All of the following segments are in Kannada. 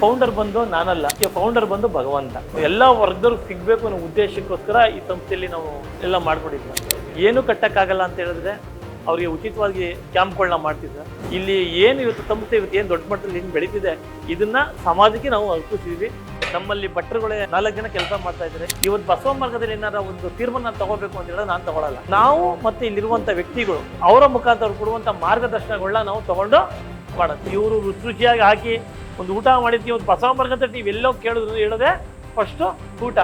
ಫೌಂಡರ್ ಬಂದು ನಾನಲ್ಲ. ಫೌಂಡರ್ ಬಂದು ಭಗವಂತ. ಎಲ್ಲ ವರ್ಗದವ್ರಿಗೆ ಸಿಗ್ಬೇಕು ಅನ್ನೋ ಉದ್ದೇಶಕ್ಕೋಸ್ಕರ ಈ ಸಂಸ್ಥೆಯಲ್ಲಿ ನಾವು ಎಲ್ಲ ಮಾಡ್ಕೊಂಡಿದ್ವಿ ಏನು ಕಟ್ಟಕ್ಕಾಗಲ್ಲ ಅಂತ ಹೇಳಿದ್ರೆ ಅವರಿಗೆ ಉಚಿತವಾಗಿ ಕ್ಯಾಂಪ್ಗಳನ್ನ ಮಾಡ್ತಿದ್ವಿ ಇಲ್ಲಿ ಏನು ಇವತ್ತು ಸಂಸ್ಥೆ ಇವತ್ತು ಏನು ದೊಡ್ಡ ಮಟ್ಟದಲ್ಲಿ ಏನು ಬೆಳೀತಿದೆ, ಇದನ್ನ ಸಮಾಜಕ್ಕೆ ನಾವು ಅರ್ಪಿಸಿದ್ವಿ. ನಮ್ಮಲ್ಲಿ ಭಟ್ರುಗಳೇ ನಾಲ್ಕು ಜನ ಕೆಲಸ ಮಾಡ್ತಾ ಇದ್ದಾರೆ. ಇವತ್ತು ಬಸವ ಮಾರ್ಗದಲ್ಲಿ ಏನಾರ ಒಂದು ತೀರ್ಮಾನ ತಗೋಬೇಕು ಅಂತ ಹೇಳಿದ್ರೆ ನಾನು ತಗೊಳಲ್ಲ. ನಾವು ಮತ್ತೆ ಇಲ್ಲಿರುವಂತ ವ್ಯಕ್ತಿಗಳು, ಅವರ ಮುಖಾಂತರ ಕೊಡುವಂತ ಮಾರ್ಗದರ್ಶನಗಳನ್ನ ನಾವು ತಗೊಂಡು ಮಾಡೋದು ಇವರು ರುಚಿ ರುಚಿಯಾಗಿ ಹಾಕಿ ಒಂದು ಊಟ ಮಾಡಿದ್ವಿ ಒಂದು ಬಸವ ನೀವು ಎಲ್ಲೋ ಕೇಳಿದ್ರು ಹೇಳದೆ ಫಸ್ಟು ಊಟ.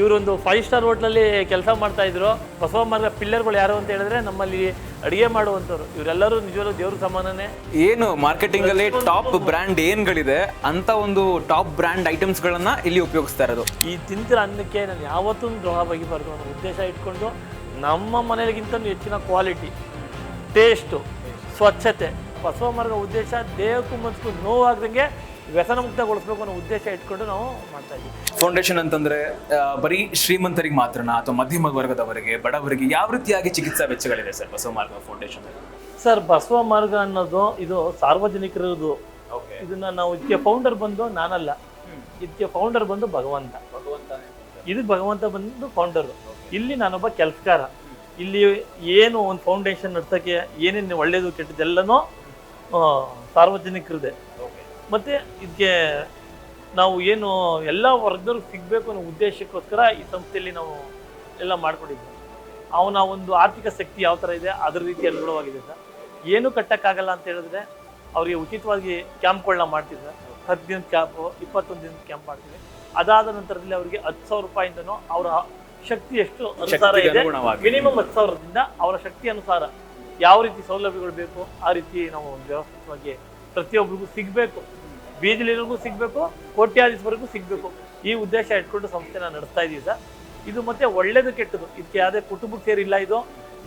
ಇವರೊಂದು ಫೈವ್ ಸ್ಟಾರ್ ಹೋಟ್ಲಲ್ಲಿ ಕೆಲಸ ಮಾಡ್ತಾ ಇದ್ರು. ಬಸವ ಮಾರ್ಗ ಪಿಲ್ಲರ್ಗಳು ಯಾರು ಅಂತ ಹೇಳಿದ್ರೆ ನಮ್ಮಲ್ಲಿ ಅಡಿಗೆ ಮಾಡುವಂಥವ್ರು. ಇವರೆಲ್ಲರೂ ನಿಜವಾಗ್ಲೂ ದೇವ್ರ ಸಮಾನನೇ. ಏನು ಮಾರ್ಕೆಟಿಂಗ್ ಅಲ್ಲಿ ಟಾಪ್ ಬ್ರ್ಯಾಂಡ್ ಏನ್ಗಳಿದೆ ಅಂತ ಒಂದು ಟಾಪ್ ಬ್ರ್ಯಾಂಡ್ ಐಟಮ್ಸ್ ಗಳನ್ನ ಇಲ್ಲಿ ಉಪಯೋಗಿಸ್ತಾ ಇರೋದು. ಈ ತಿಂತಿರೋ ಅನ್ನಕ್ಕೆ ನಾನು ಯಾವತ್ತೂ ದ್ರೋಹ ಬಗೆಬಾರ್ದು ಅನ್ನೋ ಉದ್ದೇಶ ಇಟ್ಕೊಂಡು ನಮ್ಮ ಮನೆಗಿಂತ ಹೆಚ್ಚಿನ ಕ್ವಾಲಿಟಿ ಟೇಸ್ಟು ಸ್ವಚ್ಛತೆ. ಬಸವ ಮಾರ್ಗ ಉದ್ದೇಶ ದೇಹಕ್ಕೂ ಮನಸ್ಸು ನೋವಾಗ್ದಂಗೆ ವ್ಯಸನ ಮುಕ್ತಗೊಳಿಸ್ಬೇಕು ಅನ್ನೋ ಉದ್ದೇಶ ಇಟ್ಕೊಂಡು ನಾವು ಮಾಡ್ತಾ ಇದ್ದೀವಿ. ಫೌಂಡೇಶನ್ ಅಂತಂದ್ರೆ ಬರೀ ಶ್ರೀಮಂತರಿಗೆ ಮಾತ್ರನಾ ಅಥವಾ ಮಧ್ಯಮ ವರ್ಗದವರಿಗೆ ಬಡವರಿಗೆ ಯಾವ ರೀತಿಯಾಗಿ ಚಿಕಿತ್ಸಾ ವೆಚ್ಚಗಳಿದೆ ಸರ್ ಬಸವ ಮಾರ್ಗ ಫೌಂಡೇಶನ್ ಸರ್ ಬಸವ ಮಾರ್ಗ ಅನ್ನೋದು ಇದು ಸಾರ್ವಜನಿಕರದು ಇದನ್ನ ನಾವು ಇದಕ್ಕೆ ಫೌಂಡರ್ ಬಂದು ನಾನಲ್ಲ. ಇದಕ್ಕೆ ಫೌಂಡರ್ ಬಂದು ಭಗವಂತ. ಇದು ಭಗವಂತ ಬಂದು ಫೌಂಡರ್ ಇಲ್ಲಿ ನಾನೊಬ್ಬ ಕೆಲಸಕಾರ ಇಲ್ಲಿ ಏನು ಒಂದು ಫೌಂಡೇಶನ್ ನಡ್ಸೋಕ್ಕೆ ಏನೇನು ಒಳ್ಳೇದು ಕೆಟ್ಟದ್ದೆಲ್ಲನೂ ಸಾರ್ವಜನಿಕರದೇ. ಮತ್ತೆ ಇದಕ್ಕೆ ನಾವು ಏನು ಎಲ್ಲ ವರ್ಗದವ್ರಿಗೆ ಸಿಗಬೇಕು ಅನ್ನೋ ಉದ್ದೇಶಕ್ಕೋಸ್ಕರ ಈ ಸಂಸ್ಥೆಯಲ್ಲಿ ನಾವು ಎಲ್ಲ ಮಾಡ್ಕೊಂಡಿದ್ವಿ. ಅವನ ಒಂದು ಆರ್ಥಿಕ ಶಕ್ತಿ ಯಾವ ಥರ ಇದೆ ಅದರ ರೀತಿ ಅನುಗುಣವಾಗಿದೆ ಸರ್. ಏನು ಕಟ್ಟೋಕ್ಕಾಗಲ್ಲ ಅಂತ ಹೇಳಿದ್ರೆ ಅವರಿಗೆ ಉಚಿತವಾಗಿ ಕ್ಯಾಂಪ್ಗಳನ್ನ ಸರ್. ಹತ್ತು ದಿನದ ಕ್ಯಾಂಪು ಇಪ್ಪತ್ತೊಂದು ದಿನದ ಕ್ಯಾಂಪ್ ಮಾಡ್ತೀವಿ ಅದಾದ ನಂತರದಲ್ಲಿ ಅವರಿಗೆ ಹತ್ತು ಸಾವಿರ ರೂಪಾಯಿಂದನೂ ಅವರ ಶಕ್ತಿ ಎಷ್ಟು ಅನುಸಾರ ಇದೆ. ಮಿನಿಮಮ್ ಹತ್ತು ಸಾವಿರದಿಂದ ಅವರ ಶಕ್ತಿ ಅನುಸಾರ ಯಾವ ರೀತಿ ಸೌಲಭ್ಯಗಳು ಬೇಕು ಆ ರೀತಿ ನಾವು ವ್ಯವಸ್ಥಿತವಾಗಿ ಪ್ರತಿಯೊಬ್ಬರಿಗೂ ಸಿಗಬೇಕು. ಬೀದಿಲಿರೋರ್ಗೂ ಸಿಗಬೇಕು ಕೋಟ್ಯಾಧೀಶವರೆಗೂ ಸಿಗಬೇಕು. ಈ ಉದ್ದೇಶ ಇಟ್ಕೊಂಡು ಸಂಸ್ಥೆನ ನಡೆಸ್ತಾ ಇದ್ದೀವಿ ಸರ್. ಇದು ಮತ್ತೆ ಒಳ್ಳೇದು ಕೆಟ್ಟದು. ಇದಕ್ಕೆ ಯಾವುದೇ ಕುಟುಂಬಕ್ಕೆ ಸೇರಿಲ್ಲ ಇದು.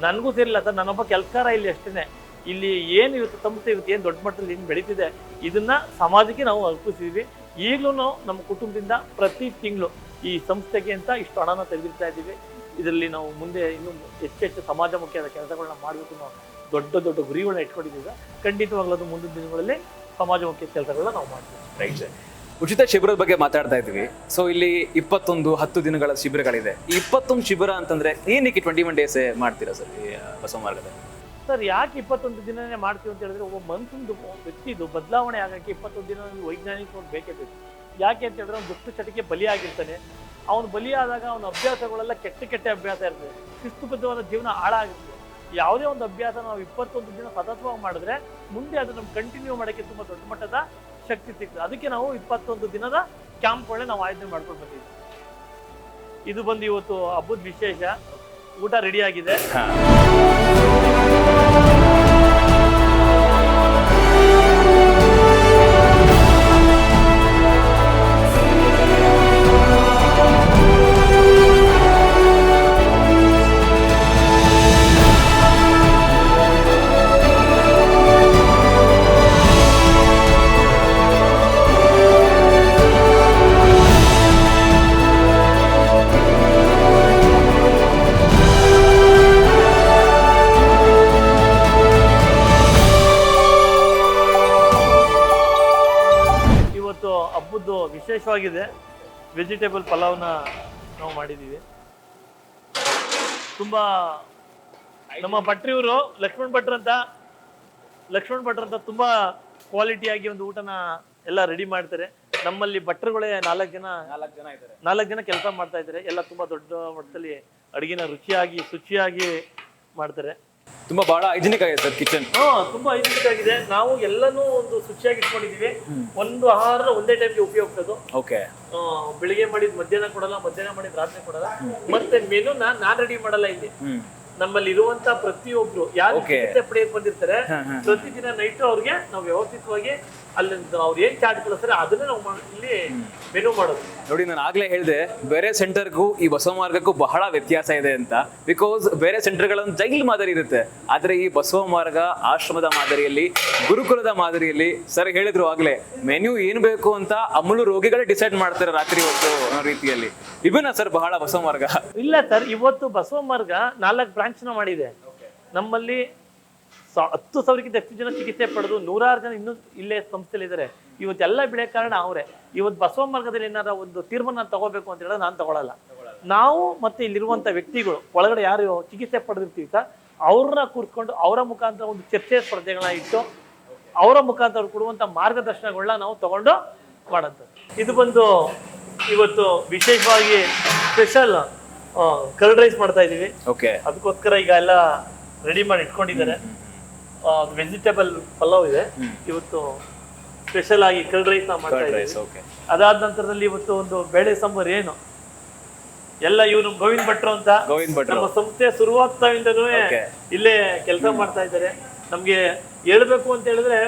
ನನಗೂ ಸೇರಿಲ್ಲ ಸರ್. ನನ್ನೊಬ್ಬ ಕೆಲಸಕಾರ ಇಲ್ಲಿ ಅಷ್ಟೇ ಇಲ್ಲಿ ಏನು ಇವತ್ತು ಸಂಸ್ಥೆ ಇವತ್ತು ಏನು ದೊಡ್ಡ ಮಟ್ಟದಲ್ಲಿ ಏನು ಬೆಳೀತಿದೆ, ಇದನ್ನ ಸಮಾಜಕ್ಕೆ ನಾವು ಅರ್ಪಿಸಿದ್ವಿ. ಈಗಲೂ ನಮ್ಮ ಕುಟುಂಬದಿಂದ ಪ್ರತಿ ತಿಂಗಳು ಈ ಸಂಸ್ಥೆಗೆ ಅಂತ ಇಷ್ಟು ಹಣನ ತೆಗೆದಿರ್ತಾ ಇದ್ದೀವಿ ಇದರಲ್ಲಿ ನಾವು ಮುಂದೆ ಇನ್ನೂ ಹೆಚ್ಚೆಚ್ಚು ಹೆಚ್ಚು ಸಮಾಜಮುಖಿಯಾದ ಕೆಲಸಗಳನ್ನ ಮಾಡಬೇಕು ಅನ್ನೋ ದೊಡ್ಡ ದೊಡ್ಡ ಗುರಿಗಳನ್ನ ಇಟ್ಕೊಂಡಿದ್ದೀವಿ. ಖಂಡಿತವಾಗ್ಲೂ ಅದು ಮುಂದಿನ ದಿನಗಳಲ್ಲಿ ಸಮಾಜಮುಖಿ ಕೆಲಸಗಳನ್ನ ನಾವು ಮಾಡ್ತೀವಿ. ರೈಟ್ ಸರ್ ಉಚಿತ ಶಿಬಿರದ ಬಗ್ಗೆ ಮಾತಾಡ್ತಾ ಇದ್ವಿ ಸೊ ಇಲ್ಲಿ ಇಪ್ಪತ್ತೊಂದು ಹತ್ತು ದಿನಗಳ ಶಿಬಿರಗಳಿದೆ. ಈ ಇಪ್ಪತ್ತೊಂದು ಶಿಬಿರ ಅಂತಂದ್ರೆ ಏನಕ್ಕೆ ಟ್ವೆಂಟಿ ಒನ್ ಡೇಸ್ ಮಾಡ್ತೀರಾ ಸರ್ ಈ ಆ, ಬಸವ ಮಾರ್ಗದಲ್ಲಿ? ಸರ್ ಯಾಕೆ ಇಪ್ಪತ್ತೊಂದು ದಿನನೇ ಮಾಡ್ತೀವಿ ಅಂತ ಹೇಳಿದ್ರೆ ಒಬ್ಬ ಮನ್ಸಂದು ವ್ಯಕ್ತಿದು ಬದಲಾವಣೆ ಆಗಕ್ಕೆ ಇಪ್ಪತ್ತೊಂದು ದಿನ ವೈಜ್ಞಾನಿಕ ಬೇಕೇ ಬೇಕು. ಯಾಕೆ ಅಂತ ಹೇಳಿದ್ರೆ ಅವ್ನು ದುಷ್ಟ ಚಟಕ್ಕೆ ಬಲಿಯಾಗಿರ್ತಾನೆ. ಅವನು ಬಲಿಯಾದಾಗ ಅವನ ಅಭ್ಯಾಸಗಳೆಲ್ಲ ಕೆಟ್ಟ ಕೆಟ್ಟ ಅಭ್ಯಾಸ ಇರ್ತದೆ. ಶಿಸ್ತುಬದ್ಧವಾದ ಜೀವನ ಹಾಳಾಗುತ್ತೆ. ಯಾವುದೇ ಒಂದು ಅಭ್ಯಾಸ ನಾವು ಇಪ್ಪತ್ತೊಂದು ದಿನ ಸತತವಾಗಿ ಮಾಡಿದ್ರೆ ಮುಂದೆ ಅದು ನಮ್ಗೆ ಕಂಟಿನ್ಯೂ ಮಾಡೋಕ್ಕೆ ತುಂಬ ದೊಡ್ಡ ಮಟ್ಟದ ಶಕ್ತಿ ಸಿಗ್ತದೆ. ಅದಕ್ಕೆ ನಾವು ಇಪ್ಪತ್ತೊಂದು ದಿನದ ಕ್ಯಾಂಪ್ಗಳನ್ನ ನಾವು ಆಯೋಜನೆ ಮಾಡ್ಕೊಂಡು ಬಂದಿದ್ದೀವಿ. ಇದು ಬಂದು ಇವತ್ತು ಹಬ್ಬದ ವಿಶೇಷ. ಊಟ ರೆಡಿ ಆಗಿದೆ. ಹಬ್ಬದ್ದು ವಿಶೇಷವಾಗಿದೆ. ವೆಜಿಟೇಬಲ್ ಪಲಾವ್ನ ನಾವು ಮಾಡಿದ್ದೀವಿ. ತುಂಬ ನಮ್ಮ ಭಟ್ರಿಯವರು ಲಕ್ಷ್ಮಣ್ ಭಟ್ರ ಅಂತ. ಲಕ್ಷ್ಮಣ್ ಭಟ್ರ ಅಂತ ತುಂಬ ಕ್ವಾಲಿಟಿಯಾಗಿ ಒಂದು ಊಟನ ಎಲ್ಲ ರೆಡಿ ಮಾಡ್ತಾರೆ. ನಮ್ಮಲ್ಲಿ ಭಟ್ರುಗಳೇ ನಾಲ್ಕು ಜನ ನಾಲ್ಕು ಜನ ಇದ್ದಾರೆ. ನಾಲ್ಕು ಜನ ಕೆಲಸ ಮಾಡ್ತಾ ಇದ್ದಾರೆ. ಎಲ್ಲ ತುಂಬ ದೊಡ್ಡ ಮಟ್ಟದಲ್ಲಿ ಅಡುಗೆನ ರುಚಿಯಾಗಿ ಶುಚಿಯಾಗಿ ಮಾಡ್ತಾರೆ. ತುಂಬಾ ಬಹಳ ಹೈಜಿನಿಕ್ ಆಗಿದೆ ಸರ್ ಕಿಚನ್. ಹಾ ತುಂಬಾ ಹೈಜಿನಿಕ್ ಆಗಿದೆ. ನಾವು ಎಲ್ಲಾನು ಒಂದು ಶುಚಿಯಾಗಿ ಇಟ್ಕೊಂಡಿದೀವಿ ಒಂದು ಆಹಾರ ಒಂದೇ ಟೈಮ್ಗೆ ಉಪಯೋಗಿಸೋದು ಓಕೆ. ಬೆಳಿಗ್ಗೆ ಮಾಡಿದ್ ಮಧ್ಯಾಹ್ನ ಕೊಡಲ್ಲ ಮಧ್ಯಾಹ್ನ ಮಾಡಿದ್ ರಾತ್ರಿ ಕೊಡಲ್ಲ. ಮತ್ತೆ ಮೆನುನ ನಾನ್ ರೆಡಿ ಮಾಡಲ್ಲ ಇಲ್ಲಿ. ನಮ್ಮಲ್ಲಿ ಇರುವಂತ ಪ್ರತಿಯೊಬ್ರು ಯಾರು ಪಡೆಯಕ್ ಬಂದಿರ್ತಾರೆ. ಪ್ರತಿದಿನ ನೈಟ್ ಅವ್ರಿಗೆ ನಾವು ವ್ಯವಸ್ಥಿತವಾಗಿ ಅಲ್ಲಿ ಅವ್ರು ಏನ್ ಚಾರ್ಜ್ ಕಳಿಸ್ತಾರೆ ಅದನ್ನೇ ನಾವು ಇಲ್ಲಿ ಮೆನು ಮಾಡೋದು. ನೋಡಿ ನಾನು ಆಗ್ಲೇ ಹೇಳಿದೆ ಬೇರೆ ಸೆಂಟರ್ಗೂ ಈ ಬಸವ ಮಾರ್ಗಕ್ಕೂ ಬಹಳ ವ್ಯತ್ಯಾಸ ಇದೆ ಅಂತ. ಬಿಕಾಸ್ ಬೇರೆ ಸೆಂಟರ್ಗಳನ್ನು ಜೈಲ್ ಮಾದರಿ ಇರುತ್ತೆ. ಆದ್ರೆ ಈ ಬಸವ ಮಾರ್ಗ ಆಶ್ರಮದ ಮಾದರಿಯಲ್ಲಿ ಗುರುಕುಲದ ಮಾದರಿಯಲ್ಲಿ ಸರ್ ಹೇಳಿದ್ರು ಆಗ್ಲೇ ಮೆನ್ಯೂ ಏನ್ ಬೇಕು ಅಂತ ಅಮೂಲು ರೋಗಿಗಳೇ ಡಿಸೈಡ್ ಮಾಡ್ತಾರೆ ರಾತ್ರಿ ಹೊತ್ತು ಅನ್ನೋ ರೀತಿಯಲ್ಲಿ. ವಿಭಿನ್ನ ಸರ್ ಬಹಳ ಬಸವ ಮಾರ್ಗ ಇಲ್ಲ ಸರ್ ಇವತ್ತು ಬಸವ ಮಾರ್ಗ ನಾಲ್ಕು ಬ್ರಾಂಚ್ನ ಮಾಡಿದೆ. ನಮ್ಮಲ್ಲಿ ಸಾ- ಹತ್ತು ಸಾವಿರಕ್ಕಿಂತ ಹೆಚ್ಚು ಜನ ಚಿಕಿತ್ಸೆ ಪಡೆದು ನೂರಾರು ಜನ ಇನ್ನೂ ಇಲ್ಲೇ ಸಂಸ್ಥೆಲಿ ಇದ್ದಾರೆ. ಇವತ್ತೆಲ್ಲ ಬೆಳೆ ಕಾರಣ ಅವರೇ. ಇವತ್ತು ಬಸವ ಮಾರ್ಗದಲ್ಲಿ ಏನಾರ ಒಂದು ತೀರ್ಮಾನ ತಗೋಬೇಕು ಅಂತ ಹೇಳಿದ್ರೆ ನಾನು ತಗೊಳ್ಳಲ್ಲ ನಾವು ಮತ್ತೆ ಇಲ್ಲಿರುವಂಥ ವ್ಯಕ್ತಿಗಳು ಒಳಗಡೆ ಯಾರು ಚಿಕಿತ್ಸೆ ಪಡೆದಿರ್ತೀವಿ ಸರ್ ಅವ್ರನ್ನ ಕೂರ್ಕೊಂಡು ಅವರ ಮುಖಾಂತರ ಒಂದು ಚರ್ಚೆ ಸ್ಪರ್ಧೆಗಳನ್ನ ಇಟ್ಟು ಅವರ ಮುಖಾಂತರ ಕೊಡುವಂತ ಮಾರ್ಗದರ್ಶನಗಳನ್ನ ನಾವು ತಗೊಂಡು ಮಾಡೋದು. ಇದು ಬಂದು ಇವತ್ತು ವಿಶೇಷವಾಗಿ ಸ್ಪೆಷಲ್ ಕರ್ಡ್ ರೈಸ್ ಮಾಡ್ತಾ ಇದೀವಿ. ಅದಕ್ಕೋಸ್ಕರ ಈಗ ಎಲ್ಲ ರೆಡಿ ಮಾಡಿ ಇಟ್ಕೊಂಡಿದ್ದಾರೆ. ವೆಜಿಟೇಬಲ್ ಪಲಾವ್ ಇದೆ. ಇವತ್ತು ಸ್ಪೆಷಲ್ ಆಗಿ ಕರ್ಡ್ ರೈಸ್ ಮಾಡ್ತಾ ಇದ್ದೀವಿ. ಅದಾದ ನಂತರದಲ್ಲಿ ಇವತ್ತು ಒಂದು ಬೇಳೆ ಸಾಂಬಾರ್ ಏನು? ಎಲ್ಲ ಇವನು ಗೋವಿಂದ್ ಭಟ್ರು ಅಂತ. ನಮ್ಮ ಸಂಸ್ಥೆ ಶುರುವಾಗ್ತಾವಿಂದನೂ ಇಲ್ಲೇ ಕೆಲಸ ಮಾಡ್ತಾ ಇದ್ದಾರೆ. ನಮ್ಗೆ ಹೇಳ್ಬೇಕು ಅಂತ ಹೇಳಿದ್ರೆ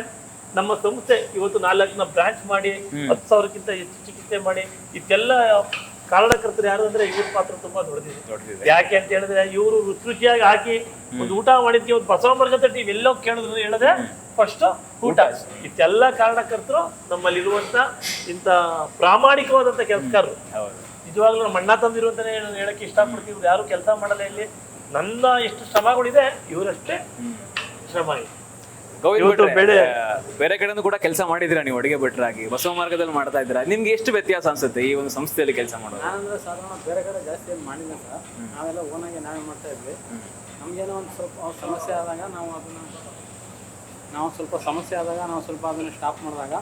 ನಮ್ಮ ಸಂಸ್ಥೆ ಇವತ್ತು ನಾಲ್ಕನ ಬ್ರಾಂಚ್ ಮಾಡಿ ಹತ್ತು ಸಾವಿರಕ್ಕಿಂತ ಹೆಚ್ಚು ಚಿಕಿತ್ಸೆ ಮಾಡಿ ಇದೆಲ್ಲ ಕಾರಣಕರ್ತರು ಯಾರು ಅಂದ್ರೆ ಇವ್ರ ಪಾತ್ರ ತುಂಬಾ ದೊಡ್ಡದಿದೆ. ಯಾಕೆ ಅಂತ ಹೇಳಿದ್ರೆ ಇವರು ರುಚಿ ರುಚಿಯಾಗಿ ಹಾಕಿ ಒಂದು ಊಟ ಮಾಡಿದ್ವಿ ಒಂದು ಬಸವ ವರ್ಗ ತಟ್ಟಿ ಇವೆಲ್ಲೋ ಕೇಳಿದ್ರು ಹೇಳಿದ್ರೆ ಫಸ್ಟ್ ಊಟ. ಇತ್ತೆಲ್ಲ ಕಾರಣಕರ್ತರು ನಮ್ಮಲ್ಲಿರುವಂತ ಇಂತ ಪ್ರಾಮಾಣಿಕವಾದಂತ ಕೆಲಸಗಾರರು. ಹೌದು. ನಿಜವಾಗ್ಲೂ ನಮ್ಮ ಅಣ್ಣ ತಂದಿರು ಅಂತಾನೆ ಹೇಳ- ಹೇಳಕ್ಕೆ ಇಷ್ಟಪಡ್ತೀವಿ ಯಾರು ಕೆಲಸ ಮಾಡಲ್ಲ ಇಲ್ಲಿ. ನನ್ನ ಎಷ್ಟು ಶ್ರಮಗಳಿದೆ ಇವರಷ್ಟೇ ಶ್ರಮ ಇದೆ. ಇವತ್ತು ಬೆಳೆ- ಬೇರೆ ಕಡೆನೂ ಕೂಡ ಕೆಲಸ ಮಾಡಿದ್ರ ನೀವು ಅಡುಗೆ ಭಟ್ರಾಗಿ? ಬಸವ ಮಾರ್ಗದಲ್ಲಿ ಮಾಡ್ತಾ ಇದ್ರ ನಿಮ್ಗೆ ಎಷ್ಟು ವ್ಯತ್ಯಾಸ ಅನ್ಸುತ್ತೆ ಈ ಒಂದು ಸಂಸ್ಥೆಯಲ್ಲಿ ಕೆಲಸ ಮಾಡೋದು? ನಾನಂದ್ರೆ ಸಾಧಾರಣ ಬೇರೆ ಕಡೆ ಜಾಸ್ತಿ ಏನು ಮಾಡಿಲ್ಲ ಸರ್. ನಾವೆಲ್ಲ ಓನಾಗಿ ನಾವೇ ಮಾಡ್ತಾ ಇದ್ವಿ. ನಮಗೇನೋ ಒಂದು ಸ್ವಲ್ಪ ಸಮಸ್ಯೆ ಆದಾಗ ನಾವು ಅದನ್ನ ನಾವು ಸ್ವಲ್ಪ ಸಮಸ್ಯೆ ಆದಾಗ ನಾವು ಸ್ವಲ್ಪ ಅದನ್ನ ಸ್ಟಾಪ್ ಮಾಡಿದಾಗ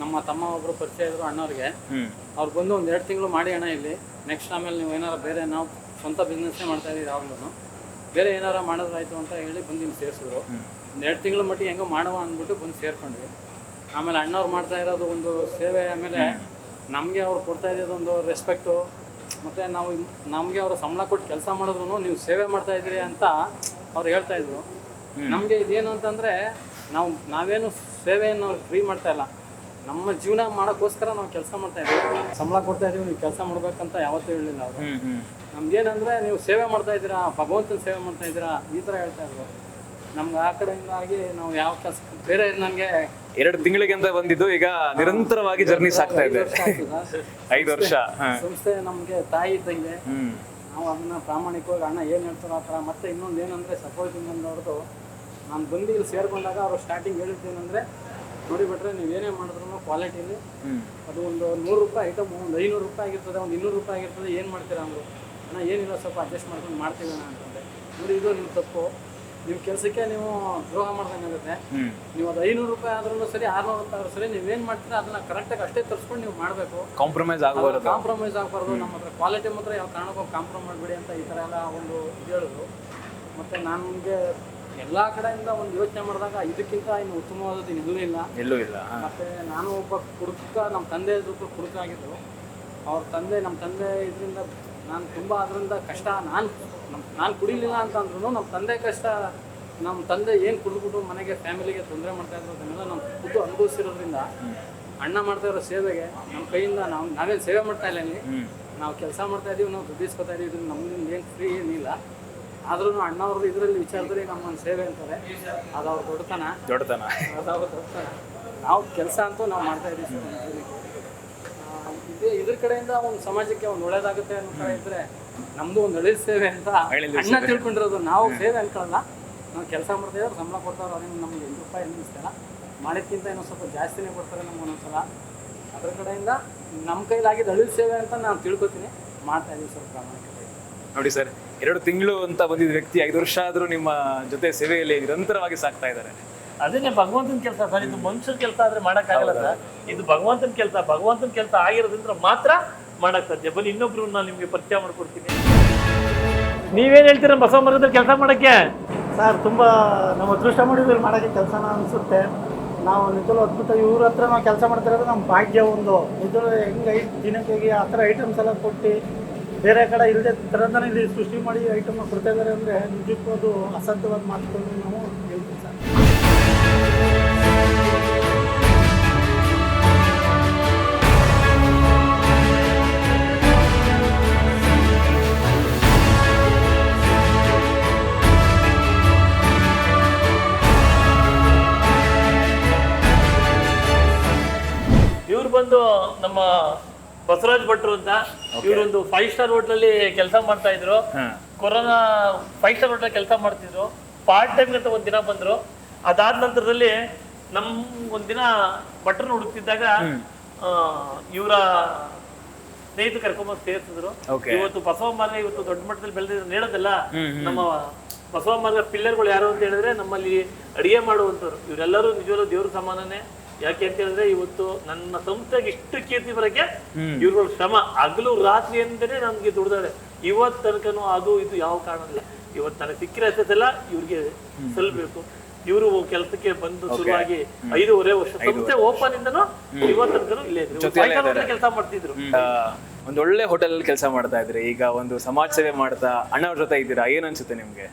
ನಮ್ಮ ತಮ್ಮ ಒಬ್ರು ಪರಿಚಯ ಇದ್ರು ಅಣ್ಣವ್ರಿಗೆ. ಅವ್ರು ಬಂದು ಒಂದು ಎರಡು ತಿಂಗಳು ಮಾಡಿ ಅಣ್ಣ ಇಲ್ಲಿ. ನೆಕ್ಸ್ಟ್ ಆಮೇಲೆ ನೀವು ಏನಾರ ಬೇರೆ ನಾವು ಸ್ವಂತ ಬಿಸ್ನೆಸ್ಸೇ ಮಾಡ್ತಾ ಇದ್ದೀವಿ ಯಾವಾಗಲೂ ಬೇರೆ ಏನಾರ ಮಾಡೋದಾಯ್ತು ಅಂತ ಹೇಳಿ ಬಂದು ಇಲ್ಲಿ ಸೇರಿಸಿದ್ರು. ಎರಡು ತಿಂಗಳ ಮಟ್ಟಿಗೆ ಹೆಂಗೋ ಮಾಡುವ ಅಂದ್ಬಿಟ್ಟು ಬಂದು ಸೇರ್ಕೊಂಡ್ವಿ. ಆಮೇಲೆ ಅಣ್ಣವ್ರು ಮಾಡ್ತಾ ಇರೋದು ಒಂದು ಸೇವೆ ಆಮೇಲೆ ನಮಗೆ ಅವ್ರು ಕೊಡ್ತಾ ಇರೋದು ಒಂದು ರೆಸ್ಪೆಕ್ಟು ಮತ್ತು ನಾವು ನಮಗೆ ಅವರು ಸಂಬಳ ಕೊಟ್ಟು ಕೆಲಸ ಮಾಡಿದ್ರು ನೀವು ಸೇವೆ ಮಾಡ್ತಾ ಇದ್ದೀರಿ ಅಂತ ಅವ್ರು ಹೇಳ್ತಾ ಇದ್ರು. ನಮಗೆ ಇದೇನು ಅಂತಂದರೆ ನಾವು ನಾವೇನು ಸೇವೆಯನ್ನು ಫ್ರೀ ಮಾಡ್ತಾ ಇಲ್ಲ. ನಮ್ಮ ಜೀವನ ಮಾಡೋಕ್ಕೋಸ್ಕರ ನಾವು ಕೆಲಸ ಮಾಡ್ತಾ ಇದ್ದೀವಿ. ಸಂಬಳ ಕೊಡ್ತಾ ಇದ್ದೀವಿ ನೀವು ಕೆಲಸ ಮಾಡ್ಬೇಕಂತ ಯಾವತ್ತೂ ಹೇಳಿಲ್ಲ ಅವರು. ನಮ್ಗೇನಂದ್ರೆ ನೀವು ಸೇವೆ ಮಾಡ್ತಾ ಇದ್ದೀರಾ ಭಗವಂತನ ಸೇವೆ ಮಾಡ್ತಾ ಇದ್ದೀರಾ ಈ ಥರ ಹೇಳ್ತಾ ಇದ್ರು ನಮ್ಗೆ ಆ ಕಡೆಯಿಂದ ಆಗಿ ನಾವು ಯಾವ ಕೆಲಸ ಬೇರೆ ನನಗೆ ಎರಡು ತಿಂಗಳಿಗೆ ಅಂತ ಬಂದಿದ್ದು ಈಗ ನಿರಂತರವಾಗಿ ಜರ್ನಿ ಸಾಕ್ತಾ ಇದೆ. ಐದು ವರ್ಷ ಸಂಸ್ಥೆ ನಮಗೆ ತಾಯಿ ಇದ್ದಂಗೆ ನಾವು ಅದನ್ನ ಪ್ರಾಮಾಣಿಕವಾಗಿ ಅಣ್ಣ ಏನು ಹೇಳ್ತಾರೋ ಆ ಥರ ಮತ್ತೆ ಇನ್ನೊಂದು ಏನಂದ್ರೆ ಸಪೋರ್ಟಿಂಗ್ ಅವ್ರದ್ದು ನಾನು ಬಂದು ಇಲ್ಲಿ ಸೇರ್ಕೊಂಡಾಗ ಅವರು ಸ್ಟಾರ್ಟಿಂಗ್ ಹೇಳಿದ್ದೇನಂದ್ರೆ ನೋಡಿ ಬಿಟ್ರೆ ನೀವು ಏನೇ ಮಾಡಿದ್ರು ಕ್ವಾಲಿಟಿಲಿ ಅದು ಒಂದು ನೂರು ರೂಪಾಯಿ ಐಟಮ್ ಒಂದು ಐನೂರು ರೂಪಾಯಿ ಆಗಿರ್ತದೆ ಒಂದು ಇನ್ನೂರು ರೂಪಾಯಿ ಆಗಿರ್ತದೆ ಏನು ಮಾಡ್ತೀರಾ ಅಂದರು. ಅಣ್ಣ ಏನಿಲ್ಲ ಸ್ವಲ್ಪ ಅಡ್ಜಸ್ಟ್ ಮಾಡ್ಕೊಂಡು ಮಾಡ್ತೀವಿ ಅಣ್ಣ ಅಂತಂದೆ. ನೋಡಿ ಇದು ನಿಮ್ಮ ತಪ್ಪು. ನಿಮ್ಮ ಕೆಲಸಕ್ಕೆ ನೀವು ದ್ರೋಹ ಮಾಡ್ದಂಗಾಗುತ್ತೆ ನೀವು ಅದು ಐನೂರು ರೂಪಾಯಿ ಆದ್ರೂ ಸರಿ ಆರ್ನೂರು ರೂಪಾಯಿ ಆದ್ರೂ ಸರಿ ನೀವೇನು ಮಾಡ್ತೀರಾ ಅದನ್ನ ಕರೆಕ್ಟಾಗಿ ಅಷ್ಟೇ ತರಿಸ್ಕೊಂಡು ನೀವು ಮಾಡಬೇಕು. ಕಾಂಪ್ರಮೈಸ್ ಆಗಬಾರ್ದು. ಕಾಂಪ್ರಮೈಸ್ ಆಗಬಾರ್ದು. ನಮ್ಮ ಹತ್ರ ಕ್ವಾಲಿಟಿ ಮಾತ್ರ ಯಾವ ಕಾರಣಕ್ಕೂ ಕಾಂಪ್ರಮೈಸ್ ಮಾಡಬೇಡಿ ಅಂತ ಈ ತರ ಎಲ್ಲ ಒಂದು ಹೇಳಿದ್ರು. ಮತ್ತೆ ನನಗೆ ಎಲ್ಲ ಕಡೆಯಿಂದ ಒಂದು ಯೋಚನೆ ಮಾಡಿದಾಗ ಇದಕ್ಕಿಂತ ಇನ್ನು ಉತ್ತಮವಾದದ್ದು ಇನ್ನೂ ಇಲ್ಲ. ಎಲ್ಲೂ ಇಲ್ಲ ಮತ್ತೆ ಮತ್ತು ನಾನು ಒಬ್ಬ ಕುಡುಕ ನಮ್ಮ ತಂದೆ ಜೊತೆ ಕುಡುಕ ಆಗಿದ್ರು ಅವ್ರ ತಂದೆ ನಮ್ಮ ತಂದೆ ಇದರಿಂದ ನಾನು ತುಂಬ ಅದರಿಂದ ಕಷ್ಟ. ನಾನು ನಮ್ಮ ನಾನು ಕುಡಿಲಿಲ್ಲ ಅಂತ ಅಂದ್ರೂ ನಮ್ಮ ತಂದೆ ಕಷ್ಟ ನಮ್ಮ ತಂದೆ ಏನು ಕುಡಿದ್ಬಿಟ್ಟು ಮನೆಗೆ ಫ್ಯಾಮಿಲಿಗೆ ತೊಂದರೆ ಮಾಡ್ತಾ ಇದ್ರು ಅದನ್ನೆಲ್ಲ ನಾವು ಖುದ್ದು ಅನುಭವಿಸಿರೋದ್ರಿಂದ ಅಣ್ಣ ಮಾಡ್ತಾ ಇರೋ ಸೇವೆಗೆ ನಮ್ಮ ಕೈಯಿಂದ ನಾವು ನಾವೇನು ಸೇವೆ ಮಾಡ್ತಾ ಇಲ್ಲ ಇಲ್ಲಿ. ನಾವು ಕೆಲಸ ಮಾಡ್ತಾ ಇದೀವಿ ನಾವು ದುಡ್ಡಿಸ್ಕೊತಾ ಇದ್ದೀವಿ ಇದೀವಿ ಇದರಿಂದ ನಮ್ಮಿಂದ ಏನು ಫ್ರೀ ಏನಿಲ್ಲ ಆದ್ರೂ ಅಣ್ಣವ್ರದ್ದು ಇದರಲ್ಲಿ ವಿಚಾರದಲ್ಲಿ ನಮ್ಮನ್ನು ಸೇವೆ ಅಂತಾರೆ. ಅದು ಅವ್ರು ದೊಡ್ಡತನ. ದೊಡ್ಡತನ. ಅದು ಅವ್ರ ದೊಡ್ಡತನ. ನಾವು ಕೆಲಸ ಅಂತೂ ನಾವು ಮಾಡ್ತಾ ಇದೀವಿ ನಮ್ಮ ಇದೇ ಇದ್ರ ಕಡೆಯಿಂದ ಒಂದು ಸಮಾಜಕ್ಕೆ ಒಂದು ಒಳ್ಳೇದಾಗುತ್ತೆ ಅನ್ನೋ ಕಡೆ ಇದ್ರೆ ನಮ್ದು ಒಂದು ಹಳೆ ಸೇವೆ ಅಂತ ಅಣ್ಣ ತಿಳ್ಕೊಂಡಿರೋದು. ನಾವು ಸೇವೆ ಅನ್ಕೊಳ್ಳಲ್ಲ ನಾವು ಕೆಲಸ ಮಾಡ್ತಾ ಇದ್ರೆ ಸಂಬಳ ಕೊಡ್ತಾರೆ ಅದೇನು ನಮ್ಗೆ ಎಂಟು ರೂಪಾಯಿ ಅನ್ನಿಸ್ತಲ್ಲ ಮಾಡಿದ್ಕಿಂತ ಏನೋ ಸ್ವಲ್ಪ ಜಾಸ್ತಿನೇ ಕೊಡ್ತಾರೆ ನಮ್ಗೆ ಒಂದೊಂದ್ಸಲ ಅದ್ರ ಕಡೆಯಿಂದ ನಮ್ಮ ಕೈಲಾಗಿದ್ದು ಅಳಿಲ್ ಸೇವೆ ಅಂತ ನಾನು ತಿಳ್ಕೊತೀನಿ. ಮಾಡ್ತಾ ಇದೀವಿ ಸ್ವಲ್ಪ ಪ್ರಾಮಾಣಿಕತೆ. ನೋಡಿ ಸರ್ ಎರಡು ತಿಂಗಳು ಅಂತ ಬಂದಿದ್ದ ವ್ಯಕ್ತಿ ಐದು ವರ್ಷ ಆದ್ರೂ ನಿಮ್ಮ ಜೊತೆ ಸೇವೆಯಲ್ಲಿ ನಿರಂತರವಾಗಿ ಸಾಕ್ತಾ ಇದ್ದಾರೆ. ಅದೇನೇ ಭಗವಂತನ ಕೆಲಸ ಸರ್ ಇದು ಮನುಷ್ಯರ ಕೆಲಸ ಆದ್ರೆ ಮಾಡಕ್ಕಾಗಲ್ಲ ಸರ್. ಇದು ಭಗವಂತನ ಕೆಲಸ ಭಗವಂತನ ಕೆಲಸ ಆಗಿರೋದ್ರಿಂದ ಮಾತ್ರ ಮಾಡಕ್ ಸಾಧ್ಯ. ಬನ್ನಿ ಇನ್ನೊಬ್ರು ನಾನು ನಿಮ್ಗೆ ಪರಿಚಯ ಮಾಡ್ಕೊಡ್ತೀನಿ. ನೀವೇನ್ ಹೇಳ್ತೀರ ಬಸವ ಮರದಲ್ಲಿ ಕೆಲಸ ಮಾಡಕ್ಕೆ? ಸರ್, ತುಂಬ ನಾವು ಅದೃಷ್ಟ ಮಾಡಿದ್ರು ಮಾಡೋಕ್ಕೆ ಕೆಲಸನ ಅನಿಸುತ್ತೆ. ನಾವು ನಿಜಲು ಅದ್ಭುತ, ಇವ್ರ ಹತ್ರ ನಾವು ಕೆಲಸ ಮಾಡ್ತಿರೋದು ನಮ್ಮ ಭಾಗ್ಯ ಒಂದು. ನಿಜಲು ಹೆಂಗೆ ದಿನಕ್ಕೆ ಆ ಥರ ಐಟಮ್ಸ್ ಎಲ್ಲ ಕೊಟ್ಟು ಬೇರೆ ಕಡೆ ಇಲ್ಲದೆ ಥರದನ್ನ ಇಲ್ಲಿ ಸೃಷ್ಟಿ ಮಾಡಿ ಐಟಮ್ ಕೊಡ್ತಾ ಇದ್ದಾರೆ ಅಂದರೆ ನಿಜಕ್ಕೂ ಅದು ಅಸಾಧ್ಯವಾದ ಮಾಡ್ಕೊಂಡು ನಾವು ಬಂದು ನಮ್ಮ ಬಸವರಾಜ್ ಭಟ್ರು ಅಂತ ಇವರೊಂದು ಫೈವ್ ಸ್ಟಾರ್ ಹೋಟ್ಲಲ್ಲಿ ಕೆಲಸ ಮಾಡ್ತಾ ಇದ್ರು. ಕೊರೋನಾ ಫೈವ್ ಸ್ಟಾರ್ ಹೋಟ್ಲಲ್ಲಿ ಕೆಲಸ ಮಾಡ್ತಿದ್ರು. ಪಾರ್ಟ್ ಟೈಮ್ ಅಂತ ಒಂದ್ ದಿನ ಬಂದ್ರು. ಅದಾದ ನಂತರದಲ್ಲಿ ನಮ್ ಒಂದಿನ ಭಟ್ರನ್ನ ಹುಡುಕ್ತಿದ್ದಾಗ ಇವರ ಸ್ನೇಹಿತರು ಕರ್ಕೊಂಬಂದು ಸೇರಿಸಿದ್ರು. ಇವತ್ತು ಬಸವ ಮಾರ್ಗ ಇವತ್ತು ದೊಡ್ಡ ಮಟ್ಟದಲ್ಲಿ ಬೆಳೆದಿರೋ ಹೇಳೋದಲ್ಲ ನಮ್ಮ ಬಸವ ಮಾರ್ಗ ಪಿಲ್ಲರ್ಗಳು ಯಾರು ಅಂತ ಹೇಳಿದ್ರೆ ನಮ್ಮಲ್ಲಿ ಅಡಿಗೆ ಮಾಡುವಂತವ್ರು ಇವರೆಲ್ಲರೂ ನಿಜವಾಗ್ಲೂ ದೇವ್ರ ಸಮಾನನೇ. ಯಾಕೆ ಅಂತ ಹೇಳಿದ್ರೆ ಇವತ್ತು ನನ್ನ ಸಂಸ್ಥೆಗೆ ಇಷ್ಟು ಕೀರ್ತಿ ಬರಕ್ಕೆ ಇವ್ರಗಳ ಶ್ರಮ ಹಗಲು ರಾತ್ರಿ ಅಂದ್ರೆ ನಮ್ಗೆ ದುಡ್ದಾರೆ ಇವತ್ ತನಕನು ಅದು ಇದು ಯಾವ ಕಾರಣ ಇಲ್ಲ. ಇವತ್ತು ನನಗೆ ಸಿಕ್ಕಿರೋ ಎಲ್ಲ ಇವ್ರಿಗೆ ಸಲ್ಬೇಕು. ಇವರು ಕೆಲಸಕ್ಕೆ ಬಂದು ಶುರುವಾಗಿ ಐದೂವರೆ ವರ್ಷ ಸಂಸ್ಥೆ ಓಪನ್ ಇಂದನು ಇವತ್ ತನಕನು ಇಲ್ಲೇ ಇದ್ರು. ಕೆಲಸ ಮಾಡ್ತಿದ್ರು. ಒಳ್ಳೆ ಹೋಟೆಲ್ ಅಲ್ಲಿ ಕೆಲಸ ಮಾಡ್ತಾ ಇದ್ರಿ. ಈಗ ಒಂದು ಸಮಾಜ ಸೇವೆ ಮಾಡ್ತಾ ಅಣ್ಣವ್ರ ಜೊತೆ ಇದ್ದೀರಾ? ಏನ್ ಅನ್ಸುತ್ತೆ ನಿಮ್ಗೆ?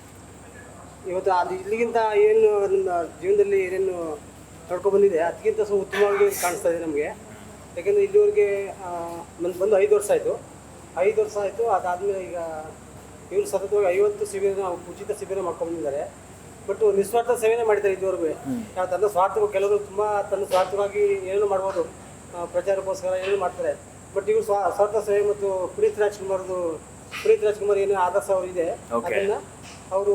ಇವತ್ತು ಅದು ಇಲ್ಲಿಗಿಂತ ಏನು ನಮ್ಮ ಜೀವನದಲ್ಲಿ ಏನೇನು ಬಂದಿದೆ. ಅದಕ್ಕಿಂತ ಸ್ವಲ್ಪ ಉತ್ತಮವಾಗಿ ಕಾಣಿಸ್ತಾ ಇದೆ ನಮಗೆ. ಯಾಕೆಂದರೆ ಇಲ್ಲಿವರೆಗೆ ನಮ್ಗೆ ಬಂದು ಐದು ವರ್ಷ ಆಯಿತು. ಐದು ವರ್ಷ ಆಯಿತು. ಅದಾದಮೇಲೆ ಈಗ ಇವರು ಸತತವಾಗಿ ಐವತ್ತು ಶಿಬಿರ ಉಚಿತ ಶಿಬಿರ ಮಾಡ್ಕೊಂಡಿದ್ದಾರೆ ಬಟ್ ನಿಸ್ವಾರ್ಥ ಸೇವೆನೇ ಮಾಡಿದ್ದಾರೆ ಇದುವರೆಗೂ. ಯಾವ ತನ್ನ ಸ್ವಾರ್ಥ ಕೆಲವರು ತುಂಬ ತನ್ನ ಸ್ವಾರ್ಥವಾಗಿ ಏನೇನು ಮಾಡ್ಬೋದು. ಪ್ರಚಾರಕ್ಕೋಸ್ಕರ ಏನೇನು ಮಾಡ್ತಾರೆ. ಬಟ್ ಇವರು ಸ್ವಾ ಸ್ವಾರ್ಥ ಸೇವೆ ಮತ್ತು ಪುನೀತ್ ರಾಜ್ಕುಮಾರ್ದು ಪುನೀತ್ ರಾಜ್ಕುಮಾರ್ ಏನು ಆದರ್ಶ ಅವರು ಇದೆ. ಅದನ್ನು ಅವರು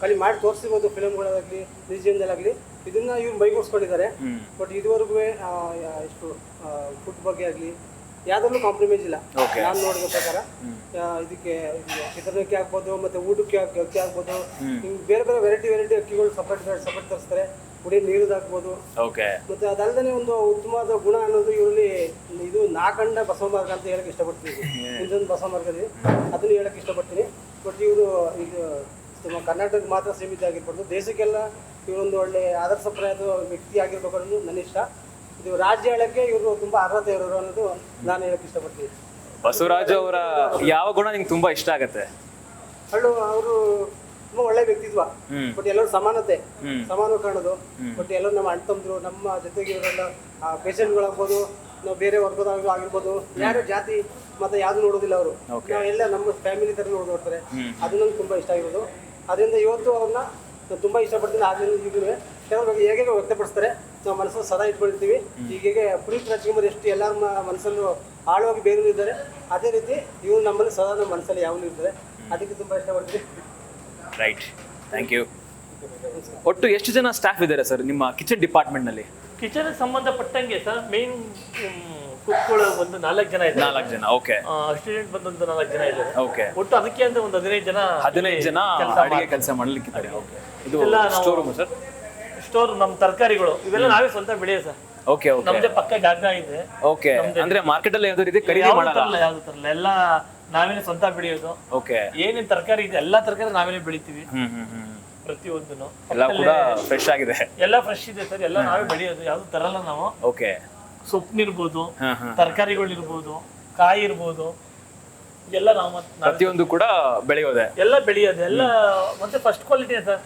ಕಲಿ ಮಾಡಿ ತೋರಿಸಿರ್ಬೋದು. ಫಿಲಮ್ಗಳಾಗಲಿ ನಿಜ ಜೀವನದಲ್ಲಾಗಲಿ ಇದನ್ನ ಇವ್ರು ಬೈಗೂಡಿಸ್ಕೊಂಡಿದ್ದಾರೆ ಬಟ್ ಇದುವರೆಗೂ ಎಷ್ಟು ಫುಡ್ ಬಗ್ಗೆ ಆಗಲಿ ಯಾವ್ದ್ರಲ್ಲೂ ಕಾಂಪ್ರಮೈಸ್ ಇಲ್ಲ. ನಾನು ನೋಡಿದ ಪ್ರಕಾರ. ಇದಕ್ಕೆ ಚಿತ್ರಾನ್ನಕ್ಕೆ ಆಗ್ಬೋದು ಮತ್ತೆ ಊಟಕ್ಕೆ ಅಕ್ಕಿ ಆಗ್ಬೋದು. ಬೇರೆ ಬೇರೆ ವೆರೈಟಿ ವೆರೈಟಿ ಅಕ್ಕಿಗಳು ಸಪರೇಟ್ ಸಪರೇಟ್ ತರಿಸ್ತಾರೆ. ಕುಡಿ ನೀರು ಹಾಕ್ಬೋದು ಮತ್ತೆ ಅದಲ್ಲದೆ ಒಂದು ಉತ್ತಮವಾದ ಗುಣ ಅನ್ನೋದು ಇವರಲ್ಲಿ ಇದು ನಾಕಂಡ ಬಸವ ಮಾರ್ಗ ಅಂತ ಹೇಳಕ್ ಇಷ್ಟಪಡ್ತೀನಿ. ಇದೊಂದು ಬಸವ ಮಾರ್ಗದಲ್ಲಿ ಅದನ್ನು ಹೇಳಕ್ ಇಷ್ಟಪಡ್ತೀನಿ. ಬಟ್ ಇವರು ಇದು ನಮ್ಮ ಕರ್ನಾಟಕಕ್ಕೆ ಮಾತ್ರ ಸೀಮಿತ ಆಗಿರ್ಬೋದು ದೇಶಕ್ಕೆಲ್ಲ ಇವರೊಂದು ಒಳ್ಳೆ ಆದರ್ಶಪ್ರಾಯದ ವ್ಯಕ್ತಿ ಆಗಿರ್ಬೇಕು ಅನ್ನೋದು ನನ್ನ ಇಷ್ಟ. ಇದು ರಾಜ್ಯ ಹೇಳಕ್ಕೆ ಇವರು ತುಂಬಾ ಅರ್ಹತೆ ಇರೋರು ಅನ್ನೋದು ನಾನು ಹೇಳಕ್ ಇಷ್ಟಪಡ್ತೀನಿ. ಬಸವರಾಜ ಅವರ ಯಾವ ಗುಣ ನಿಮ್ಗೆ ತುಂಬಾ ಇಷ್ಟ ಆಗತ್ತೆ? ಅಳ್ಳು ಅವರು ತುಂಬಾ ಒಳ್ಳೆ ವ್ಯಕ್ತಿತ್ವ. ಬಟ್ ಎಲ್ಲರೂ ಸಮಾನತೆ. ಸಮಾನ ಕಾಣೋದು. ಬಟ್ ಎಲ್ಲರೂ ನಮ್ಮ ಅಣ್ಣ ತಮ್ಮರು ನಮ್ಮ ಜೊತೆಗೆ ಇವರೆಲ್ಲ ಪೇಷಂಟ್ಗಳಾಗ್ಬೋದು ನಾವು ಬೇರೆ ವರ್ಗದವ್ರು ಆಗಿರ್ಬೋದು ಯಾರು ಜಾತಿ ಮತ್ತೆ ಯಾವ್ದು ನೋಡೋದಿಲ್ಲ ಅವರು. ಎಲ್ಲ ನಮ್ಮ ಫ್ಯಾಮಿಲಿ ತರ ನೋಡಿ ನೋಡ್ತಾರೆ. ಅದು ನಂಗೆ ತುಂಬಾ ಇಷ್ಟ ಆಗಿರೋದು. ಅದರಿಂದ ಇವತ್ತು ಅವ್ರನ್ನ ನಾನು ತುಂಬಾ ಇಷ್ಟಪಡ್ತೀನಿ. ಆದ್ರಿಂದ ಈಗಲೂ ಕೆಲವರು ಹೇಗೆ ವ್ಯಕ್ತಪಡಿಸ್ತಾರೆ ನಾವು ಮನಸ್ಸು ಸದಾ ಇಟ್ಕೊಂಡಿರ್ತೀವಿ. ಹೀಗೆ ಪುನೀತ್ ರಾಜ್ಕುಮಾರ್ ಎಷ್ಟು ಎಲ್ಲರ ಮನಸ್ಸನ್ನು ಮನಸ್ಸಲ್ಲೂ ಆಳವಾಗಿ ಬೇರೆ ಇದ್ದಾರೆ. ಅದೇ ರೀತಿ ಇವರು ನಮ್ಮಲ್ಲಿ ಸದಾ ನಮ್ಮ ಮನಸ್ಸಲ್ಲಿ ಯಾವಾಗಲೂ ಇರ್ತಾರೆ. ಅದಕ್ಕೆ ತುಂಬ ಇಷ್ಟಪಡ್ತೀವಿ ರೈಟ್ ಥ್ಯಾಂಕ್ ಯು ಒಟ್ಟು ಎಷ್ಟು ಜನ ಸ್ಟಾಫ್ ಇದ್ದಾರೆ ಸರ್ ನಿಮ್ಮ ಕಿಚನ್ ಡಿಪಾರ್ಟ್ಮೆಂಟ್ನಲ್ಲಿ? ಕಿಚನ್ ಸಂಬಂಧಪಟ್ಟಂಗೆ ಸರ್ ಮೇನ್ ಕುಕ್ಗಳು ಒಂದು ನಾಲ್ಕು ಜನ ಇದೆ ನಾಲ್ಕು ಜನ ಓಕೆ ಸ್ಟೂಡೆಂಟ್ ಬಂದು ಒಂದು ನಾಲ್ಕು ಜನ ಇದೆ ಓಕೆ ಒಟ್ಟು ಅದಕ್ಕೆ ಅಂತ ಒಂದು ಹದಿನೈದು ಜನ ಹದಿನೈದು ಜನ ಕೆಲ್ಸ ಅಡಿಗೆ ಕೆಲಸ ಮಾಡ್ಲಿಕ್ಕಿದ್ದಾರೆ ಓಕೆ ಇದು ಸ್ಟೋರ್ ರೂಮ್ ಸರ್? ಸ್ಟೋರ್ ನಮ್ಮ ತರಕಾರಿಗಳು ಇವೆಲ್ಲ ನಾವೇ ಸ್ವಂತ ಬೆಳೆಯ ಸರ್. ಓಕೆ ಓಕೆ ನಮ್ದೇ ಪಕ್ಕ ಜಾಗ ಇದೆ. ಓಕೆ ಅಂದ್ರೆ ಮಾರ್ಕೆಟ್ ಅಲ್ಲಿ ಯಾವ್ದು ರೀತಿ ಖರೀದಿ ಮಾಡಲ್ಲ? ಯಾವ್ದು ತರಲ್ಲ ಎಲ್ಲ ನಾವೇನೆ ಸ್ವಂತ ಬೆಳೆಯೋದು. ಓಕೆ ಏನೇನ್ ತರಕಾರಿ ಇದೆ ಎಲ್ಲಾ ತರಕಾರಿ ನಾವೇನೆ ಬೆಳಿತೀವಿ. ಪ್ರತಿಯೊಂದನ್ನು ಎಲ್ಲ ಕೂಡ ಫ್ರೆಶ್ ಆಗಿದೆ. ಎಲ್ಲ ಫ್ರೆಶ್ ಇದೆ ಸರ್ ಎಲ್ಲ ನಾವೇ ಬೆಳೆಯೋದು ಯಾವ್ದು ತರಲ್ಲ ನಾವು. ಓಕೆ ಸೊಪ್ಪಿನಿರ್ಬೋದು ಇರ್ಬೋದು ತರಕಾರಿಗಳು ತರಕಾರಿಗಳಿರ್ಬೋದು ಕಾಯಿ ಇರ್ಬೋದು ಎಲ್ಲ ನಾವೇ- ಪ್ರತಿಯೊಂದು ಕೂಡ ಬೆಳೆಯೋದೆ. ಎಲ್ಲ ಬೆಳೆಯೋದೆ ಎಲ್ಲ ಮತ್ತೆ ಫಸ್ಟ್ ಕ್ವಾಲಿಟಿ ಸರ್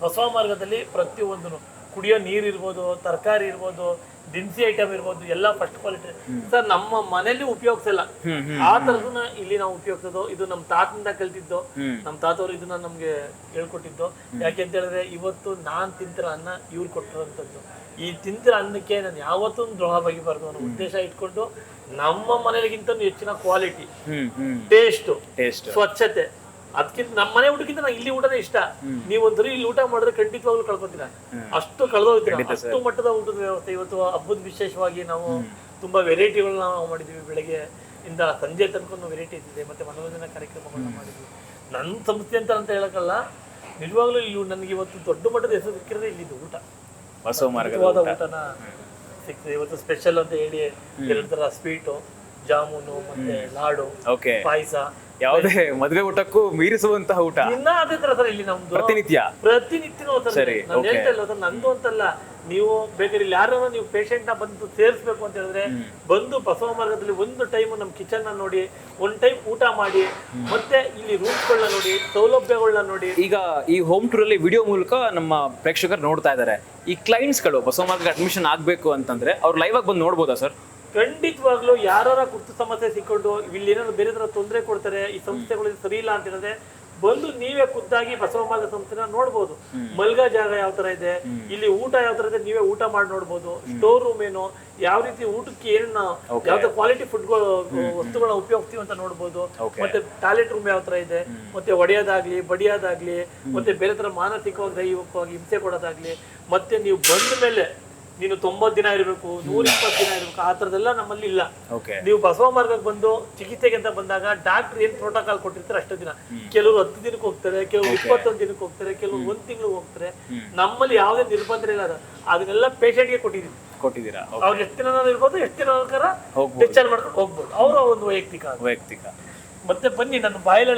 ಬಸವ ಮಾರ್ಗದಲ್ಲಿ ಪ್ರತಿಯೊಂದು ಕುಡಿಯೋ ನೀರು ಇರ್ಬೋದು ತರಕಾರಿ ಇರ್ಬೋದು ದಿನಸಿ ಐಟಮ್ ಇರ್ಬೋದು ಎಲ್ಲ ಫಸ್ಟ್ ಕ್ವಾಲಿಟಿ ಸರ್ ನಮ್ಮ ಮನೇಲಿ ಉಪಯೋಗಿಸಲ್ಲ. ಆ ತರದನ್ನ ಇಲ್ಲಿ ನಾವು ಉಪಯೋಗಿಸೋದು. ಇದು ನಮ್ಮ ತಾತನಿಂದ ಕಲ್ತಿದ್ದು. ನಮ್ಮ ತಾತವ್ರು ಇದನ್ನ ನಮ್ಗೆ ಹೇಳ್ಕೊಟ್ಟಿದ್ದು. ಯಾಕೆಂತ ಹೇಳಿದ್ರೆ ಇವತ್ತು ನಾನ್ ತಿಂತಿರೋ ಅನ್ನ ಇವ್ರು ಕೊಟ್ಟಿರೋಂಥದ್ದು. ಈ ತಿಂತಿರೋ ಅನ್ನಕ್ಕೆ ನಾನು ಯಾವತ್ತೂ ದ್ರೋಹ ಬಗೆಬಾರ್ದು ಅನ್ನೋ ಉದ್ದೇಶ ಇಟ್ಕೊಂಡು ನಮ್ಮ ಮನೆಗಿಂತ ಹೆಚ್ಚಿನ ಕ್ವಾಲಿಟಿ ಟೇಸ್ಟ್ ಸ್ವಚ್ಛತೆ. ಅದಕ್ಕಿಂತ ನಮ್ಮ ಮನೆ ಊಟಕ್ಕಿಂತ ನಂಗೆ ಇಲ್ಲಿ ಊಟನೇ ಇಷ್ಟ. ನೀವು ಒಂದ್ಸರಿ ಇಲ್ಲಿ ಊಟ ಮಾಡಿದ್ರೆ ಖಂಡಿತವಾಗ್ಲೂ ಕಳ್ಕೊತೀರಾ. ಅಷ್ಟು ಕಳೆದೋಗ್ತೀರಾ. ಅಷ್ಟು ಮಟ್ಟದ ಊಟದ ವ್ಯವಸ್ಥೆ ಇವತ್ತು ಹಬ್ಬದ ವಿಶೇಷವಾಗಿ ನಾವು ತುಂಬಾ ವೆರೈಟಿಗಳನ್ನ ನಾವು ಮಾಡಿದ್ವಿ ಬೆಳಗ್ಗೆ ಇಂದ ಸಂಜೆ ತನಕ ವೆರೈಟಿ ಇದ್ದಿದೆ ಮತ್ತೆ ಮನೋರಂಜನಾ ಕಾರ್ಯಕ್ರಮಗಳನ್ನ ಮಾಡಿದ್ವಿ ನನ್ನ ಸಂಸ್ಥೆ ಅಂತ ಅಂತ ಹೇಳಕ್ಕಲ್ಲ. ನಿಜವಾಗ್ಲೂ ಇಲ್ಲಿ ನನಗೆ ಇವತ್ತು ದೊಡ್ಡ ಮಟ್ಟದ ಹೆಸರು ಸಿಕ್ಕಿರೋದೇ ಇಲ್ಲಿದ್ದು ಊಟ. ಬಸವ ಊಟನ ಸಿಕ್ತದೆ ಇವತ್ತು ಸ್ಪೆಷಲ್ ಅಂತ ಹೇಳಿ ಎರಡು ತರ ಸ್ವೀಟು ಜಾಮೂನು ಮತ್ತೆ ಲಾಡು ಪಾಯಸ. ಯಾವುದೇ ಮದುವೆ ಊಟಕ್ಕೂ ಮೀರಿಸುವಂತಹ ಊಟ. ಇನ್ನ ಅದೇ ತರ ಸರ್ ಇಲ್ಲಿ ನಮ್ದು ಪ್ರತಿನಿತ್ಯ. ಪ್ರತಿನಿತ್ಯನೂ ಸರ್ ಸರಿ, ನಾನು okay. ಹೇಳ್ತಾ ಇಲ್ಲ ಸರ್ ನಂದು ಅಂತಲ್ಲ ನೀವು ಬೇಕಾದ್ರೆ ಇಲ್ಲಿ ಯಾರನ್ನ ನೀವು ಪೇಷಂಟ್ನ ಬಂದು ಸೇರಿಸ್ಬೇಕು ಅಂತ ಹೇಳಿದ್ರೆ ಬಂದು ಬಸವ ಮಾರ್ಗದಲ್ಲಿ ಒಂದು ಟೈಮ್ ನಮ್ಮ ಕಿಚನ್ನ ನೋಡಿ ಒಂದ್ ಟೈಮ್ ಊಟ ಮಾಡಿ ಮತ್ತೆ ಇಲ್ಲಿ ರೂಮ್ಗಳನ್ನ ನೋಡಿ ಸೌಲಭ್ಯಗಳನ್ನ ನೋಡಿ. ಈಗ ಈ ಹೋಮ್ ಟೂರ್ ಅಲ್ಲಿ ವಿಡಿಯೋ ಮೂಲಕ ನಮ್ಮ ಪ್ರೇಕ್ಷಕರು ನೋಡ್ತಾ ಇದ್ದಾರೆ. ಈ ಕ್ಲೈಂಟ್ಸ್ಗಳು ಬಸವ ಮಾರ್ಗ ಅಡ್ಮಿಷನ್ ಆಗ್ಬೇಕು ಅಂತಂದ್ರೆ ಅವ್ರು ಲೈವ್ ಆಗಿ ಬಂದು ನೋಡ್ಬೋದಾ ಸರ್? ಖಂಡಿತವಾಗ್ಲೂ ಯಾರ ಕುರ್ತು ಸಮಸ್ಯೆ ಸಿಕ್ಕೊಂಡು ಇಲ್ಲಿ ಏನಾದ್ರು ಬೇರೆ ತರ ತೊಂದರೆ ಕೊಡ್ತಾರೆ ಈ ಸಂಸ್ಥೆಗಳು ಸರಿ ಇಲ್ಲ ಅಂತ ಹೇಳಿದ್ರೆ ಬಂದು ನೀವೇ ಖುದ್ದಾಗಿ ಬಸವ ಮಾರ್ಗ ಸಂಸ್ಥೆನ ನೋಡ್ಬೋದು. ಮಲ್ಗ ಜಾಗ ಯಾವ ತರ ಇದೆ ಇಲ್ಲಿ ಊಟ ಯಾವ ತರ ಇದೆ ನೀವೇ ಊಟ ಮಾಡಿ ನೋಡ್ಬೋದು. ಸ್ಟೋರ್ ರೂಮ್ ಏನು ಯಾವ ರೀತಿ ಊಟಕ್ಕೆ ಏನ್ ಯಾವ ಕ್ವಾಲಿಟಿ ಫುಡ್ ವಸ್ತುಗಳನ್ನ ಉಪಯೋಗಿಸ್ತೀವಿ ಅಂತ ನೋಡ್ಬೋದು. ಮತ್ತೆ ಟಾಯ್ಲೆಟ್ ರೂಮ್ ಯಾವ ತರ ಇದೆ ಮತ್ತೆ ಒಡೆಯೋದಾಗ್ಲಿ ಬಡಿಯೋದಾಗ್ಲಿ ಮತ್ತೆ ಬೇರೆ ತರ ಮಾನಸಿಕವಾಗಿ ದೈಹಿಕವಾಗಿ ಹಿಂಸೆ ಕೊಡೋದಾಗ್ಲಿ ಮತ್ತೆ ನೀವು ಬಂದ ಮೇಲೆ ನೀನು ತೊಂಬತ್ ದಿನ ಇರಬೇಕು ನೂರ ಇಪ್ಪತ್ತು ದಿನ ಇರಬೇಕು ಆ ಥರದ್ದೆಲ್ಲ ನಮ್ಮಲ್ಲಿ ಇಲ್ಲ. ನೀವು ಬಸವ ಮಾರ್ಗಕ್ಕೆ ಬಂದು ಚಿಕಿತ್ಸೆಗೆ ಅಂತ ಬಂದಾಗ ಡಾಕ್ಟರ್ ಏನ್ ಪ್ರೋಟೋಕಾಲ್ ಕೊಟ್ಟಿರ್ತಾರೆ ಅಷ್ಟು ದಿನ. ಕೆಲವರು ಹತ್ತು ದಿನಕ್ಕೆ ಹೋಗ್ತಾರೆ ಕೆಲವರು ಇಪ್ಪತ್ತೊಂದು ದಿನಕ್ಕೆ ಹೋಗ್ತಾರೆ ಕೆಲವರು ಒಂದ್ ತಿಂಗಳು ಹೋಗ್ತಾರೆ. ನಮ್ಮಲ್ಲಿ ಯಾವುದೇ ನಿರ್ಬಂಧ ಇಲ್ಲ ಅದನ್ನೆಲ್ಲ ಪೇಷಂಟ್ಗೆ ಕೊಟ್ಟಿದ್ದೀವಿ ಕೊಟ್ಟಿದ್ದೀರಾ? ಅವ್ರು ಎಷ್ಟು ದಿನ ಇರ್ಬೋದು ಎಷ್ಟು ದಿನ. ಡಿಸ್ಚಾರ್ಜ್ ಮಾಡ್ಕೊಂಡು ಹೋಗ್ಬೋದು. ಅವರ ಒಂದು ವೈಯಕ್ತಿಕ. ವೈಯಕ್ತಿಕ. ಮತ್ತೆ ಬನ್ನಿ ನನ್ನ ಬಾಯಲ್ಲಿ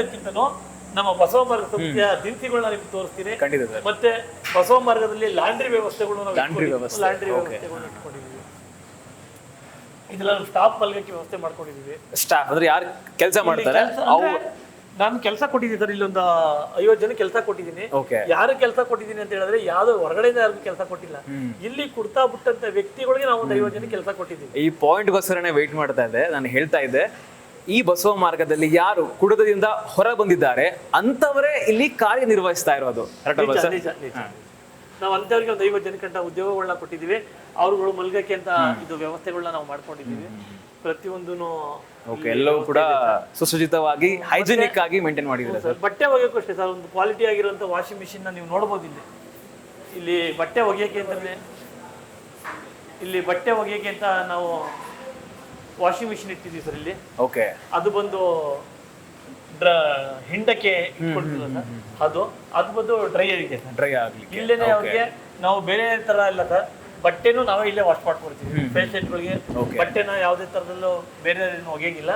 ನಮ್ಮ ಬಸವ ಮಾರ್ಗ ಸಂಸ್ಥೆಯ ದಿನಸಿಗಳನ್ನ ನಿಮ್ಗೆ ತೋರಿಸ್ತೀನಿ. ಖಂಡಿತ ಸರ್. ಮತ್ತೆ ಬಸವ ಮಾರ್ಗದಲ್ಲಿ ಲಾಂಡ್ರಿ ವ್ಯವಸ್ಥೆಗಳು ನಾವು Laundry ಇಟ್ಕೊಂಡಿದ್ದೀವಿ. ವ್ಯವಸ್ಥೆ, ಲ್ಯಾಂಡ್ರಿ okay. ವ್ಯವಸ್ಥೆಗಳನ್ನ ಇಟ್ಕೊಂಡಿದ್ದೀವಿ ಇದೆಲ್ಲ ಸ್ಟಾಫ್ ಮಲ್ಗಕ್ಕೆ ವ್ಯವಸ್ಥೆ ಮಾಡ್ಕೊಂಡಿದ್ದೀವಿ. ಸ್ಟಾಫ್ ಅಂದ್ರೆ ಯಾರು ಕೆಲಸ ಮಾಡ್ತಾರೆ? ನಾನು ಕೆಲಸ ಕೊಟ್ಟಿದ್ದೀನಿ ಸರ್ ಇಲ್ಲೊಂದು ಐವತ್ತು ಜನ ಕೆಲಸ ಕೊಟ್ಟಿದ್ದೀನಿ. ಯಾರು ಕೆಲಸ ಕೊಟ್ಟಿದ್ದೀನಿ ಅಂತ ಹೇಳಿದ್ರೆ ಯಾವ್ದು ಹೊರಗಡೆಯಿಂದ ಯಾರಿಗೂ ಕೆಲಸ ಕೊಟ್ಟಿಲ್ಲ. ಇಲ್ಲಿ ಕುಡ್ತಾ ಬಿಟ್ಟಂತ ವ್ಯಕ್ತಿಗಳಿಗೆ ನಾವು ಒಂದು ಐವತ್ತು ಜನ ಕೆಲಸ ಕೊಟ್ಟಿದ್ದೀವಿ. ಈ ಪಾಯಿಂಟ್ಗೋಸ್ಕರನೇ ವೆಯ್ಟ್ ಮಾಡ್ತಾ ಇದ್ದೆ. ನಾನು ಹೇಳ್ತಾ ಇದ್ದೆ. ಈ ಬಸವ ಮಾರ್ಗದಲ್ಲಿ ಯಾರು ಕುಡಿತದಿಂದ ಹೊರ ಬಂದಿದ್ದಾರೆ ಅಂತವರೇ ಇಲ್ಲಿ ಕಾರ್ಯನಿರ್ವಹಿಸ್ತಾ ಇರೋದು. ನಾವು ಅಂತವರಿಗೆ ಒಂದು ಐವತ್ತು ಜನಕ್ಕಂತ ಉದ್ಯೋಗಗಳನ್ನ ಕೊಟ್ಟಿದ್ದೀವಿ. ಅವ್ರುಗಳು ಮಲ್ಗಕ್ಕೆ ಅಂತ ಇದು ವ್ಯವಸ್ಥೆಗಳನ್ನ ನಾವು ಮಾಡ್ಕೊಂಡಿದ್ದೀವಿ. ಪ್ರತಿಯೊಂದೂ ಎಲ್ಲವೂ ಕೂಡ ಸುಸಜ್ಜಿತವಾಗಿ ಹೈಜಿನಿಕ್ ಆಗಿ ಮೇಂಟೈನ್ ಮಾಡಿದ್ದಾರೆ ಸರ್. ಬಟ್ಟೆ ಒಗೆಯೋಕ್ಕೂ ಅಷ್ಟೇ ಸರ್. ಒಂದು ಕ್ವಾಲಿಟಿ ಆಗಿರುವಂಥ ವಾಷಿಂಗ್ ಮಿಷಿನ್ ನೀವು ನೋಡ್ಬೋದು ಇಲ್ಲಿ. ಇಲ್ಲಿ ಬಟ್ಟೆ ಒಗೆಯೋಕೆ ಅಂತಂದ್ರೆ ಇಲ್ಲಿ ಬಟ್ಟೆ ಒಗೆಯೋಕೆ ಅಂತ ನಾವು ವಾಷಿಂಗ್ ಮಿಷಿನ್ ಇಟ್ಟಿದ್ದೀವಿ ಸರ್ ಇಲ್ಲಿ. ಓಕೆ ಅದು ಬಂದು ಡ್ರ ಹಿಂಡಕ್ಕೆ ಇಟ್ಕೊಳ್ತೀವಲ್ಲ ಅದು ಅದು ಬಂದು ಡ್ರೈ ಸರ್ ಡ್ರೈ ಆಗಲಿ ಇಲ್ಲೇನೆ ಅವ್ರಿಗೆ ನಾವು ಬೇರೆ ತರ ಇಲ್ಲ ಸರ್ ಬಟ್ಟೆನೂ ನಾವೇ ಇಲ್ಲೇ ವಾಶ್ ಮಾಡ್ಕೊಡ್ತೀವಿ. ಪೇಷಂಟ್ಗಳಿಗೆ ಬಟ್ಟೆನ ಯಾವುದೇ ತರದಲ್ಲೂ ಬೇರೆ ಒಗೆಯಂಗಿಲ್ಲ.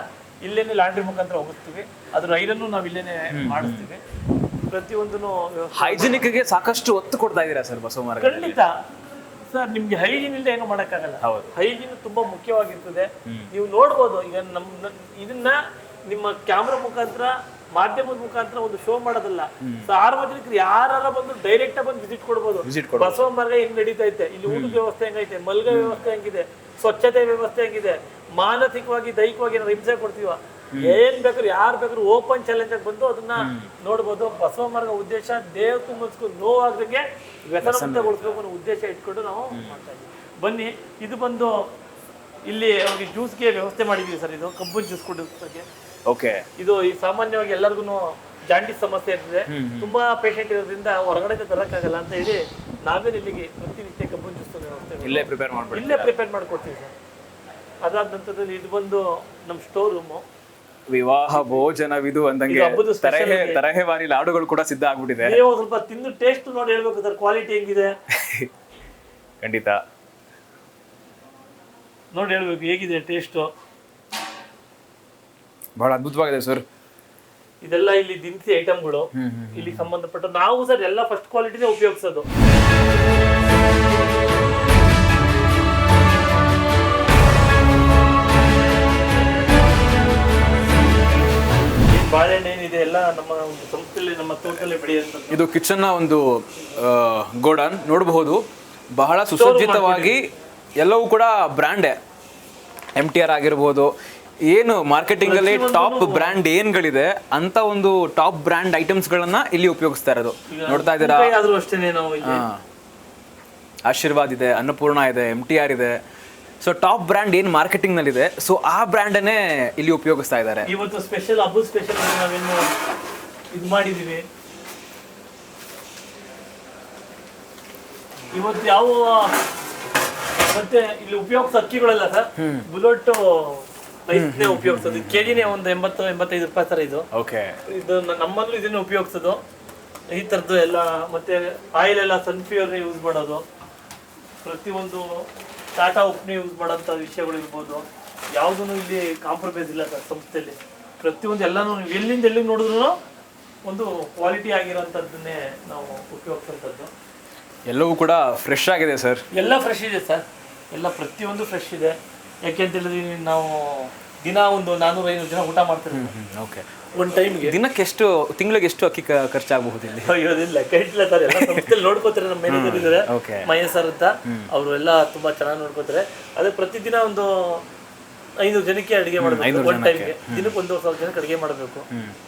ಇಲ್ಲೇನೆ ಲಾಂಡ್ರಿ ಮುಖಾಂತರ ಹೋಗಿಸ್ತೀವಿ ಅದ್ರ ಐರನ್ನು ನಾವು ಇಲ್ಲೇನೆ ಮಾಡಿಸ್ತೀವಿ. ಪ್ರತಿಯೊಂದೂ ಹೈಜಿನಿಕ್ಗೆ ಸಾಕಷ್ಟು ಒತ್ತು ಕೊಡ್ತಾ ಇದ್ದೀರಾ ಸರ್ ಬಸವ ಖಂಡಿತ. ಸರ್ ನಿಮ್ಗೆ ಹೈಜೀನ್ ಇಲ್ಲದೆ ಏನು ಮಾಡೋಕ್ಕಾಗಲ್ಲ. ಹೌದು. ಹೈಜೀನ್ ತುಂಬಾ ಮುಖ್ಯವಾಗಿರ್ತದೆ. ನೀವು ನೋಡ್ಬೋದು ಈಗ ನಮ್ ಇದನ್ನ ನಿಮ್ಮ ಕ್ಯಾಮ್ರಾ ಮುಖಾಂತರ ಮಾಧ್ಯಮದ ಮುಖಾಂತರ ಒಂದು ಶೋ ಮಾಡೋದಲ್ಲ. ಸಾರ್ವಜನಿಕರು ಯಾರ ಬಂದು ಡೈರೆಕ್ಟ್ ಬಂದು ವಿಸಿಟ್ ಕೊಡ್ಬೋದು. ಬಸವ ಮಾರ್ಗ ಹೆಂಗ್ ನಡೀತಾ ಐತೆ ಇಲ್ಲಿ ಊಟದ ವ್ಯವಸ್ಥೆ ಹೆಂಗೈತೆ? ಮಲ್ಗ ವ್ಯವಸ್ಥೆ ಹೆಂಗಿದೆ? ಸ್ವಚ್ಛತೆ ವ್ಯವಸ್ಥೆ ಹೆಂಗಿದೆ? ಮಾನಸಿಕವಾಗಿ ದೈಹಿಕವಾಗಿ ಏನಾದ್ರು ಹಿಂಸೆ ಕೊಡ್ತೀವ? ಏನ್ ಬೇಕಾದ್ರು ಯಾರು ಬೇಕಾದ್ರು ಓಪನ್ ಚಾಲೆಂಜ್ ಆಗಿ ಬಂದು ಅದನ್ನ ನೋಡ್ಬೋದು. ಬಸವ ಮಾರ್ಗ ಉದ್ದೇಶ ದೇಹಕ್ಕೂ ತುಂಬಿಸ್ಕೊಂಡು ನೋವಾಗದಂಗೆ ವ್ಯಸನ ಮುಕ್ತಗೊಳಿಸ್ಬೇಕು ಅನ್ನೋ ಉದ್ದೇಶ ಇಟ್ಕೊಂಡು ನಾವು ಮಾಡ್ತಾ ಇದ್ದೀವಿ. ಬನ್ನಿ ಇದು ಬಂದು ಇಲ್ಲಿ ಅವ್ರಿಗೆ ಜ್ಯೂಸ್ಗೆ ವ್ಯವಸ್ಥೆ ಮಾಡಿದೀವಿ ಸರ್ ಇದು ಕಬ್ಬು ಜ್ಯೂಸ್ ಕುಡಿಯೋದಕ್ಕೆ ಓಕೆ. ಇದು ಈ ಸಾಮಾನ್ಯವಾಗಿ ಎಲ್ಲರಿಗೂ ಜಾಂಡಿಸ್ ಸಮಸ್ಯೆ ಇರ್ತದೆ. ತುಂಬಾ ಪೇಷಂಟ್ ಇರೋದ್ರಿಂದ ಹೊರಗಡೆ ತರಕ್ಕಾಗಲ್ಲ ಅಂತ ಹೇಳಿ ನಾವೇ ಇಲ್ಲಿಗೆ ಪ್ರತಿನಿತ್ಯ ಕಬ್ಬು ಜ್ಯೂಸ್ ವ್ಯವಸ್ಥೆ ಇಲ್ಲೇ ಪ್ರಿಪೇರ್ ಮಾಡ್ಬಿಡಿ ಇಲ್ಲೇ ಪ್ರಿಪೇರ್ ಮಾಡ್ಕೊಡ್ತೀವಿ ಸರ್. ಅದಾದ ನಂತರದಲ್ಲಿ ಇದು ಬಂದು ನಮ್ಮ ಸ್ಟೋರ್ ರೂಮು ವಿವಾಹ ಭೋಜನವಿದು ಅಂದಂಗೆ ಹಬ್ಬದ special ತರಹೆ ಇದೆ. ತರಹೇವಾರಿ ಲಾಡುಗಳು ಕೂಡ ಸಿದ್ಧ ಆಗ್ಬಿಟ್ಟಿದೆ. ನೀವು ಒಂದ್ ಸ್ವಲ್ಪ ತಿಂದು ಟೇಸ್ಟ್ ನೋಡಿ ಹೇಳ್ಬೇಕು ಸರ್ ಕ್ವಾಲಿಟಿ ಹೆಂಗಿದೆ? ಖಂಡಿತ. ನೋಡಿ ಹೇಳ್ಬೇಕು ಹೇಗಿದೆ ಟೇಸ್ಟ್ ಬಹಳ ಅದ್ಭುತವಾಗಿದೆ ಸರ್ ಇದೆಲ್ಲ ಇಲ್ಲಿ ದಿನಸಿ ಐಟಮ್ಗಳು ಇಲ್ಲಿ ಸಂಬಂಧಪಟ್ಟ ನಾವು ಸರ್ ಎಲ್ಲ ಫಸ್ಟ್ ಕ್ವಾಲಿಟಿನೇ ಉಪಯೋಗಿಸೋದು. ಬಾಳೆಹಣ್ಣು ಕಿಚನ್ ಎಲ್ಲ ನಮ್ಮ ಒಂದು ಸಂಸ್ಥೆಯಲ್ಲಿ ನಮ್ಮ ತೋಟದಲ್ಲಿ ಬೆಳೆಯುವಂಥದ್ದು ಇದು ಕಿಚನ್ನ ಒಂದು ಗೋಡನ್ ನೋಡಬಹುದು. ಬಹಳ ಸುಸಜ್ಜಿತವಾಗಿ ಎಲ್ಲವೂ ಕೂಡ ಬ್ರ್ಯಾಂಡೇ. ಎಂ ಟಿ ಆರ್ ಆಗಿರ್ಬೋದು ಏನು ಮಾರ್ಕೆಟಿಂಗ್ ಅಲ್ಲಿ ಟಾಪ್ ಬ್ರ್ಯಾಂಡ್ ಏನ್ಗಳಿದೆ ಅಂತ ಒಂದು ಟಾಪ್ ಬ್ರ್ಯಾಂಡ್ ಐಟಮ್ಸ್ ಗಳನ್ನ ಇಲ್ಲಿ ಉಪಯೋಗಿಸ್ತಾ ಇರೋದು. ನೋಡ್ತಾ ಇದ್ದೀರಾ? ಆಶೀರ್ವಾದ್ ಇದೆ ಅನ್ನಪೂರ್ಣ ಇದೆ ಎಂ ಟಿ ಆರ್ ಇದೆ. ಸೊ ಟಾಪ್ ಬ್ರ್ಯಾಂಡ್ ಏನು ಮಾರ್ಕೆಟಿಂಗ್ ನಲ್ಲಿದೆ? ಸೊ ಆ ಬ್ರ್ಯಾಂಡನ್ನೇ ಇಲ್ಲಿ ಉಪಯೋಗಿಸ್ತಾ ಇದ್ದಾರೆ. ಇವತ್ತು ಸ್ಪೆಷಲ್ ಹಬ್ಬದ ಸ್ಪೆಷಲ್ ನಾವೇನು ಇದು ಮಾಡಿದ್ದೀವಿ. ಇವತ್ತು ಯಾವ ಮತ್ತೆ ಇಲ್ಲಿ ಉಪಯೋಗಿಸೋ ಅಕ್ಕಿಗಳೆಲ್ಲ ಸರ್ ಬುಲೆಟ್ ರೈಸ್ನೇ ಉಪಯೋಗಿಸೋದು. ಕೆಜಿನೇ ಒಂದು ಎಂಬತ್ತು ಎಂಬತ್ತೈದು ರೂಪಾಯಿ ಸರ್ ಇದು. ಓಕೆ. ಇದು ನಮ್ಮಲ್ಲೂ ಇದನ್ನ ಉಪಯೋಗಿಸೋದು. ಈ ಥರದ್ದು ಎಲ್ಲ ಮತ್ತೆ ಆಯಿಲ್ ಎಲ್ಲ ಸನ್ಫ್ಯೂರ್ ಯೂಸ್ ಮಾಡೋದು. ಪ್ರತಿಯೊಂದು ಟಾಟಾ ಉಪ್ನಿ ಯೂಸ್ ಮಾಡೋಂಥ ವಿಷಯಗಳು ಇರ್ಬೋದು. ಯಾವುದೂ ಇಲ್ಲಿ ಕಾಂಪ್ರಮೈಸ್ ಇಲ್ಲ ಸರ್ ಸಂಸ್ಥೆಯಲ್ಲಿ. ಪ್ರತಿಯೊಂದು ಎಲ್ಲನೂ ನೀವು ಎಲ್ಲಿಂದ ಎಲ್ಲಿಗೆ ನೋಡಿದ್ರು ಒಂದು ಕ್ವಾಲಿಟಿ ಆಗಿರೋಂಥದ್ದನ್ನೇ ನಾವು ಉಪಯೋಗಿಸೋಂಥದ್ದು ಎಲ್ಲವೂ ಕೂಡ ಫ್ರೆಶ್ ಆಗಿದೆ ಸರ್. ಎಲ್ಲ ಫ್ರೆಶ್ ಇದೆ ಸರ್. ಎಲ್ಲ ಪ್ರತಿಯೊಂದು ಫ್ರೆಶ್ ಇದೆ. ಯಾಕೆಂತ ಹೇಳಿದ್ರೆ ನಾವು ದಿನ ಒಂದು ನಾನ್ನೂರ ಐನೂರು ಜನ ಊಟ ಮಾಡ್ತೀವಿ ಓಕೆ ಒಂದು ಟೈಮ್ಗೆ ದಿನಕ್ಕೆ ಎಷ್ಟು ತಿಂಗಳಿಗೆ ಎಷ್ಟು ಅಕ್ಕಿ ಖರ್ಚಾಗಬಹುದು ಇಲ್ಲಿ? ಅಯ್ಯೋದಿಲ್ಲ ಲೆಕ್ಕ ಸರ್ ಎಲ್ಲ ಸಂಸ್ಥೆಯಲ್ಲಿ ನೋಡ್ಕೋತಾರೆ ನಮ್ಮ ಮ್ಯಾನೇಜರ್ ಇದ್ದಾರೆ ಮಹೇಶ್ ಸರ್ ಅಂತ. ಅವರು ಎಲ್ಲ ತುಂಬಾ ಚೆನ್ನಾಗಿ ನೋಡ್ಕೋತಾರೆ. ಅದೇ ಪ್ರತಿದಿನ ಒಂದು ಐನೂರು ಜನಕ್ಕೆ ಅಡುಗೆ ಮಾಡಬೇಕು. ಒನ್ ಟೈಮ್ಗೆ ದಿನಕ್ಕೆ ಒಂದೂವರೆ ಸಾವಿರ ಜನಕ್ಕೆ ಅಡುಗೆ ಮಾಡಬೇಕು.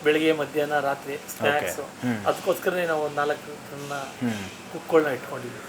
ಬೆಳಿಗ್ಗೆ ಮಧ್ಯಾಹ್ನ ರಾತ್ರಿ ಸ್ನ್ಯಾಕ್ಸ್ ಅದಕ್ಕೋಸ್ಕರನೇ ನಾವು ಒಂದು ನಾಲ್ಕು ಜನ ಕುಕ್ಗಳನ್ನ ಇಟ್ಕೊಂಡಿದ್ವಿ.